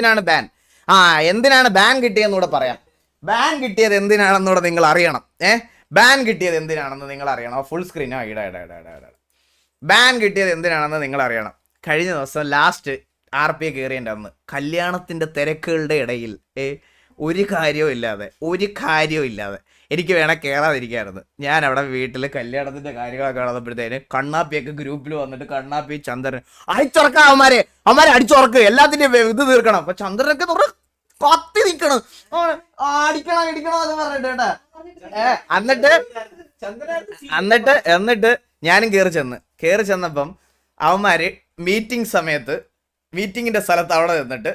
എന്തിനാണ് ബാൻ ആ എന്തിനാണ് ബാൻ കിട്ടിയെന്നൂടെ പറയാം. ബാൻ കിട്ടിയത് എന്തിനാണെന്നൂടെ നിങ്ങൾ അറിയണം. ഏ? ബാൻ കിട്ടിയത് എന്തിനാണെന്ന് നിങ്ങൾ അറിയണം. ഫുൾ സ്ക്രീൻ ഇട ബാൻ കിട്ടിയത് എന്തിനാണെന്ന് നിങ്ങൾ അറിയണം. കഴിഞ്ഞ ദിവസം ലാസ്റ്റ് ആർ പി കയറിയന്റെ അന്ന്. കല്യാണത്തിന്റെ തിരക്കുകളുടെ ഇടയിൽ ഏ? ഒരു കാര്യവും ഇല്ലാതെ ഒരു കാര്യവും ഇല്ലാതെ. എനിക്ക് വേണം കയറാതിരിക്കായിരുന്നു ഞാൻ അവിടെ വീട്ടിൽ കല്യാണത്തിന്റെ കാര്യങ്ങളൊക്കെ നടന്നപ്പോഴത്തേന് കണ്ണാപ്പിയൊക്കെ ഗ്രൂപ്പിൽ വന്നിട്ട് കണ്ണാപ്പി ചന്ദ്രൻ. അടിച്ചുറക്കാം അവന്മാരെ. അവന്മാരെ അടിച്ചുറക്ക്. എല്ലാത്തിന്റെയും ഇത് തീർക്കണം. അപ്പൊ ചന്ദ്രനൊക്കെ തുറ കത്തി നിൽക്കണം അടിക്കണം ഇടിക്കണം എന്ന് പറഞ്ഞിട്ട് കേട്ടാ. ഏ, എന്നിട്ട് എന്നിട്ട് എന്നിട്ട് ഞാനും കയറി ചെന്ന്. കയറി ചെന്നപ്പം അവന്മാര് മീറ്റിംഗ് സമയത്ത് മീറ്റിങ്ങിന്റെ സ്ഥലത്ത് അവിടെ നിന്നിട്ട്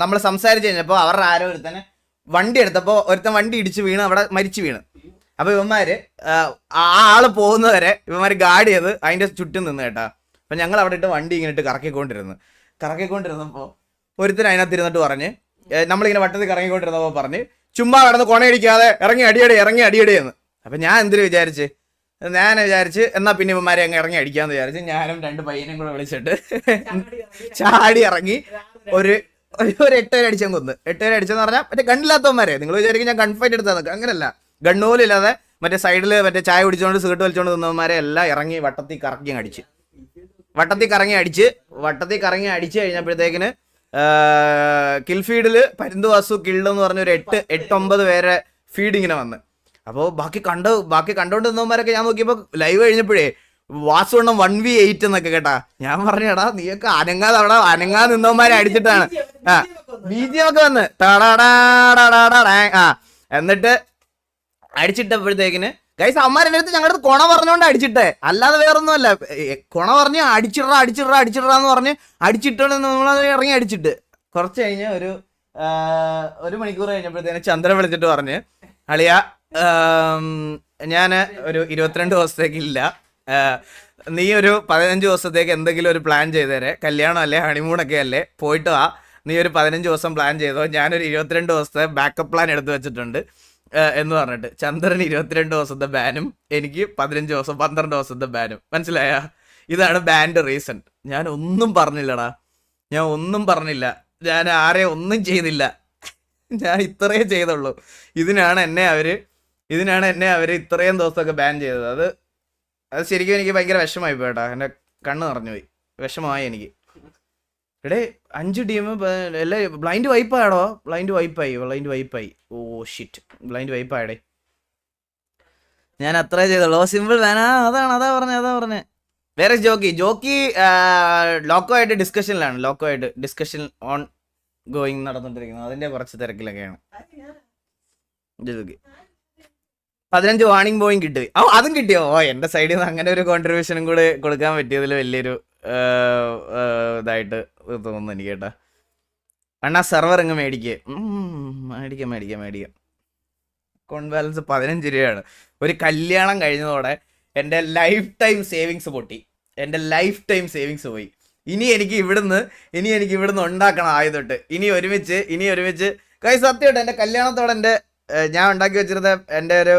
നമ്മൾ സംസാരിച്ച് കഴിഞ്ഞപ്പോൾ അവരുടെ ആരോ ഒരുത്തനെ വണ്ടി എടുത്തപ്പോൾ ഒരുത്തൻ വണ്ടി ഇടിച്ച് വീണ് അവിടെ മരിച്ചു വീണ്. അപ്പൊ ഇവന്മാര് ആ ആൾ പോകുന്നവരെ ഇവന്മാര് ഗാർഡ് ചെയ്ത് അതിന്റെ ചുറ്റും നിന്ന് കേട്ടാ. അപ്പൊ ഞങ്ങൾ അവിടെ ഇട്ട് വണ്ടി ഇങ്ങനെ ഇട്ട് കറക്കിക്കൊണ്ടിരുന്നു. കറക്കിക്കൊണ്ടിരുന്നപ്പോ ഒരുത്തൻ അതിനകത്ത് ഇരുന്നിട്ട് പറഞ്ഞ് നമ്മളിങ്ങനെ വട്ടത്തിൽ കറങ്ങിക്കൊണ്ടിരുന്നപ്പോ പറഞ്ഞ് ചുമ്മാ കിടന്ന് കൊണയടിക്കാതെ ഇറങ്ങി അടിയടി ഇറങ്ങി അടിയടി എന്ന്. അപ്പൊ ഞാൻ എന്തിനു വിചാരിച്ച് ഞാൻ വിചാരിച്ച് എന്നാ പിന്നെ ഇവന്മാരെ അങ്ങ് ഇറങ്ങി അടിക്കാന്ന് വിചാരിച്ച് ഞാനും രണ്ട് പയ്യനും കൂടെ വിളിച്ചിട്ട് ചാടി ഇറങ്ങി. ഒരു ഒരു എട്ടുപേരെ അടിച്ചാൽ കൊന്ന്. എട്ടുപേരെ അടിച്ചെന്ന് പറഞ്ഞാൽ മറ്റേ ഗണ്ണില്ലാത്തവന്മാരെ. നിങ്ങൾ വിചാരിക്കും ഞാൻ ഗൺ ഫൈറ്റ് എടുത്താൽ അങ്ങനല്ല. ഗണ്ണൂലും ഇല്ലാതെ മറ്റേ സൈഡിൽ മറ്റേ ചായ കുടിച്ചുകൊണ്ട് സിഗരറ്റ് വലിച്ചുകൊണ്ട് നിന്നവന്മാരെ എല്ലാം ഇറങ്ങി വട്ടത്തിൽ കറക്കി അടിച്ച്. വട്ടത്തിൽ കറങ്ങി അടിച്ച് വട്ടത്തിൽ കറങ്ങി അടിച്ച് കഴിഞ്ഞപ്പോഴത്തേക്കിന് കിൽഫീഡിൽ പരിന്തു വാസു കിള്ള് എന്ന് പറഞ്ഞ ഒരു എട്ട് എട്ടൊമ്പത് പേരെ ഫീഡിങ്ങിനെ വന്ന്. അപ്പോൾ ബാക്കി കണ്ട് ബാക്കി കണ്ടുകൊണ്ടിരുന്നവന്മാരൊക്കെ ഞാൻ നോക്കിയപ്പോൾ ലൈവ് കഴിഞ്ഞപ്പോഴേ വാസുവണ്ണം വൺ വി എയ്റ്റ് എന്നൊക്കെ കേട്ടാ. ഞാൻ പറഞ്ഞടാ നീയൊക്കെ അനങ്ങാതെ അവിടെ അനങ്ങാതെ നിന്നവന്മാരെ അടിച്ചിട്ടാണ്. ആ ബീജിയം ഒക്കെ വന്ന്. ആ എന്നിട്ട് അടിച്ചിട്ടപ്പോഴത്തേക്കിന് ഗൈസ് അമ്മാരുടെ അടുത്ത് ഞങ്ങളുടെ അടുത്ത് കൊണ പറഞ്ഞോണ്ട് അടിച്ചിട്ടേ. അല്ലാതെ വേറൊന്നുമല്ല. അല്ല കൊണ പറഞ്ഞ് അടിച്ചിടറ അടിച്ചിടറ അടിച്ചിടറ എന്ന് പറഞ്ഞ് അടിച്ചിട്ടോണ്ട് നമ്മളത് ഇറങ്ങി അടിച്ചിട്ട്. കുറച്ച് കഴിഞ്ഞ് ഒരു ഒരു മണിക്കൂർ കഴിഞ്ഞപ്പോഴത്തേന് ചന്ദ്രൻ വിളിച്ചിട്ട് പറഞ്ഞ് അളിയ ഞാൻ ഒരു ഇരുപത്തിരണ്ട് ദിവസത്തേക്ക് ഇല്ല നീ ഒരു പതിനഞ്ച് ദിവസത്തേക്ക് എന്തെങ്കിലും ഒരു പ്ലാൻ ചെയ്തേരെ. കല്യാണം അല്ലേ ഹണിമൂണൊക്കെ അല്ലേ പോയിട്ട് വാ. നീ ഒരു പതിനഞ്ച് ദിവസം പ്ലാൻ ചെയ്തോ. ഞാനൊരു ഇരുപത്തിരണ്ട് ദിവസത്തെ ബാക്കപ്പ് പ്ലാൻ എടുത്തു വെച്ചിട്ടുണ്ട്. എന്ന് പറഞ്ഞിട്ട്. ചന്ദ്രൻ ഇരുപത്തിരണ്ട് ദിവസത്തെ ബാനും എനിക്ക് പതിനഞ്ച് ദിവസം പന്ത്രണ്ട് ദിവസത്തെ ബാനും മനസ്സിലായ? ഇതാണ് ബാൻഡ് റീസൺ ഞാൻ ഒന്നും പറഞ്ഞില്ലടാ. ഞാൻ ഒന്നും പറഞ്ഞില്ല. ഞാൻ ആരെ ഒന്നും ചെയ്തില്ല ഞാൻ ഇത്രയേ ചെയ്തുള്ളൂ. ഇതിനാണ് എന്നെ അവർ ഇതിനാണ് എന്നെ അവർ ഇത്രയും ദിവസമൊക്കെ ബാൻ ചെയ്തത്. അത് അത് ശരിക്കും എനിക്ക് ഭയങ്കര വിഷമായി പോയിട്ടാ എന്റെ കണ്ണ് നിറഞ്ഞു പോയി. വിഷമമായി എനിക്ക്. എടേ അഞ്ച് ടീം എല്ലാ ബ്ലൈൻഡ് വൈപ്പായടോ ബ്ലൈൻഡ് വൈപ്പായി ബ്ലൈൻഡ് വൈപ്പായി ഓ ഷിറ്റ് ബ്ലൈൻഡ് വൈപ്പായടേ ഞാൻ അത്രേ ഓ സിമ്പിൾ വേനാ അതാണ് അതാ പറഞ്ഞേ അതാ പറഞ്ഞേ. വേറെ ജോക്കി. ജോക്കി ലോക്കോ ആയിട്ട് ഡിസ്കഷനിലാണ് ലോക്കോ ആയിട്ട് ഡിസ്കഷൻ ഓൺ ഗോയിങ് നടന്നുകൊണ്ടിരിക്കുന്നത് അതിന്റെ കുറച്ച് തിരക്കിലൊക്കെയാണ്. ജോക്കി. പതിനഞ്ച് വാണിംഗ് പോയിന്റ് കിട്ടി. ഓ അതും കിട്ടിയോ? ഓ എന്റെ സൈഡിൽ നിന്ന് അങ്ങനെ ഒരു കോൺട്രിബ്യൂഷനും കൂടെ കൊടുക്കാൻ പറ്റിയതിൽ വലിയൊരു ഇതായിട്ട് തോന്നുന്നു എനിക്ക് കേട്ടാ. അണ്ണാ സെർവർ അങ്ങ് മേടിക്കുക മേടിക്കാം മേടിക്കാം മേടിക്കാം. അക്കൗണ്ട് ബാലൻസ് പതിനഞ്ച് രൂപയാണ്. ഒരു കല്യാണം കഴിഞ്ഞതോടെ എന്റെ ലൈഫ് ടൈം സേവിങ്സ് പൊട്ടി. എന്റെ ലൈഫ് ടൈം സേവിങ്സ് പോയി. ഇനി എനിക്ക് ഇവിടുന്ന് ഇനി എനിക്ക് ഇവിടുന്ന് ഉണ്ടാക്കണം ആയതൊട്ട് ഇനി ഒരുമിച്ച് ഇനി ഒരുമിച്ച്. കൈ സത്യമായിട്ട് എന്റെ കല്യാണത്തോടെ എന്റെ ഞാൻ ഉണ്ടാക്കി വെച്ചിരുന്ന എന്റെ ഒരു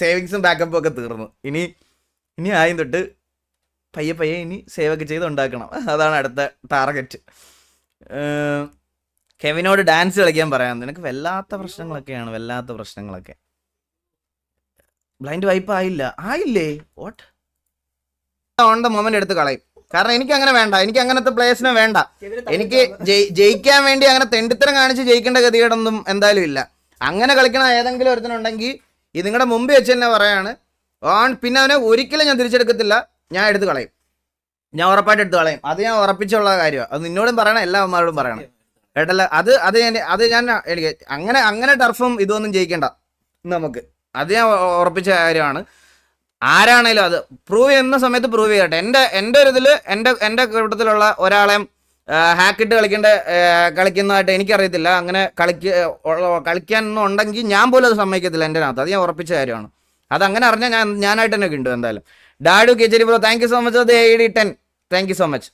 സേവിങ്സും ബാക്കപ്പും ഒക്കെ തീർന്നു. ഇനി ഇനി ആയും തൊട്ട് പയ്യെ പയ്യെ ഇനി സേവൊക്കെ ചെയ്ത് ഉണ്ടാക്കണം. അതാണ് അടുത്ത ടാർഗറ്റ് കെവിനോട് ഡാൻസ് കളിക്കാൻ പറയാം. നിനക്ക് വല്ലാത്ത പ്രശ്നങ്ങളൊക്കെയാണ് വല്ലാത്ത പ്രശ്നങ്ങളൊക്കെ. ബ്ലൈൻഡ് വൈപ്പ് ആയില്ല. ആയില്ലേ? വാട്ട് ഓൺ ദ മൊമെന്റ് എടുത്ത് കളയും. കാരണം എനിക്ക് അങ്ങനെ വേണ്ട. എനിക്ക് അങ്ങനത്തെ പ്ലേസിനെ വേണ്ട. എനിക്ക് ജയിക്കാൻ വേണ്ടി അങ്ങനെ തെണ്ടിത്തരം കാണിച്ച് ജയിക്കേണ്ട ഗതികേടൊന്നും എന്തായാലും ഇല്ല. അങ്ങനെ കളിക്കണ ഏതെങ്കിലും ഒരുത്തനുണ്ടെങ്കിൽ ഇത് നിങ്ങളുടെ മുമ്പ് വെച്ച് തന്നെ പറയാണ്. ഓൺ പിന്നെ അവനെ ഒരിക്കലും ഞാൻ തിരിച്ചെടുക്കത്തില്ല. ഞാൻ എടുത്ത് കളയും. ഞാൻ ഉറപ്പായിട്ട് എടുത്ത് കളയും. അത് ഞാൻ ഉറപ്പിച്ചുള്ള കാര്യമാണ് അത് നിന്നോടും പറയണം എല്ലാ അമ്മമാരോടും പറയണം. കേട്ടല്ല? അത് അത് ഞാൻ അത് ഞാൻ എനിക്ക് അങ്ങനെ അങ്ങനെ ടർഫും ഇതൊന്നും ജയിക്കണ്ട. നമുക്ക്. അത് ഞാൻ ഉറപ്പിച്ച കാര്യമാണ്. ആരാണേലും അത്. പ്രൂവ് ചെയ്യുന്ന സമയത്ത് പ്രൂവ് ചെയ്യട്ടെ. എന്റെ എന്റെ ഒരു ഇതിൽ എന്റെ എന്റെ കൂട്ടത്തിലുള്ള ഒരാളെയും ഹാക്കിട്ട് കളിക്കേണ്ട കളിക്കുന്നതായിട്ട് എനിക്കറിയത്തില്ല. അങ്ങനെ കളിക്ക കളിക്കാനൊന്നും ഉണ്ടെങ്കിൽ ഞാൻ പോലും അത് സമ്മതിക്കത്തില്ല എന്റെ അത് ഞാൻ ഉറപ്പിച്ച കാര്യമാണ്. അത് അങ്ങനെ അറിഞ്ഞാൽ ഞാൻ ഞാനായിട്ട് തന്നെ കിട്ടും എന്തായാലും. ഡാഡു Kechery bro thank you so much അത് A D ten thank you so much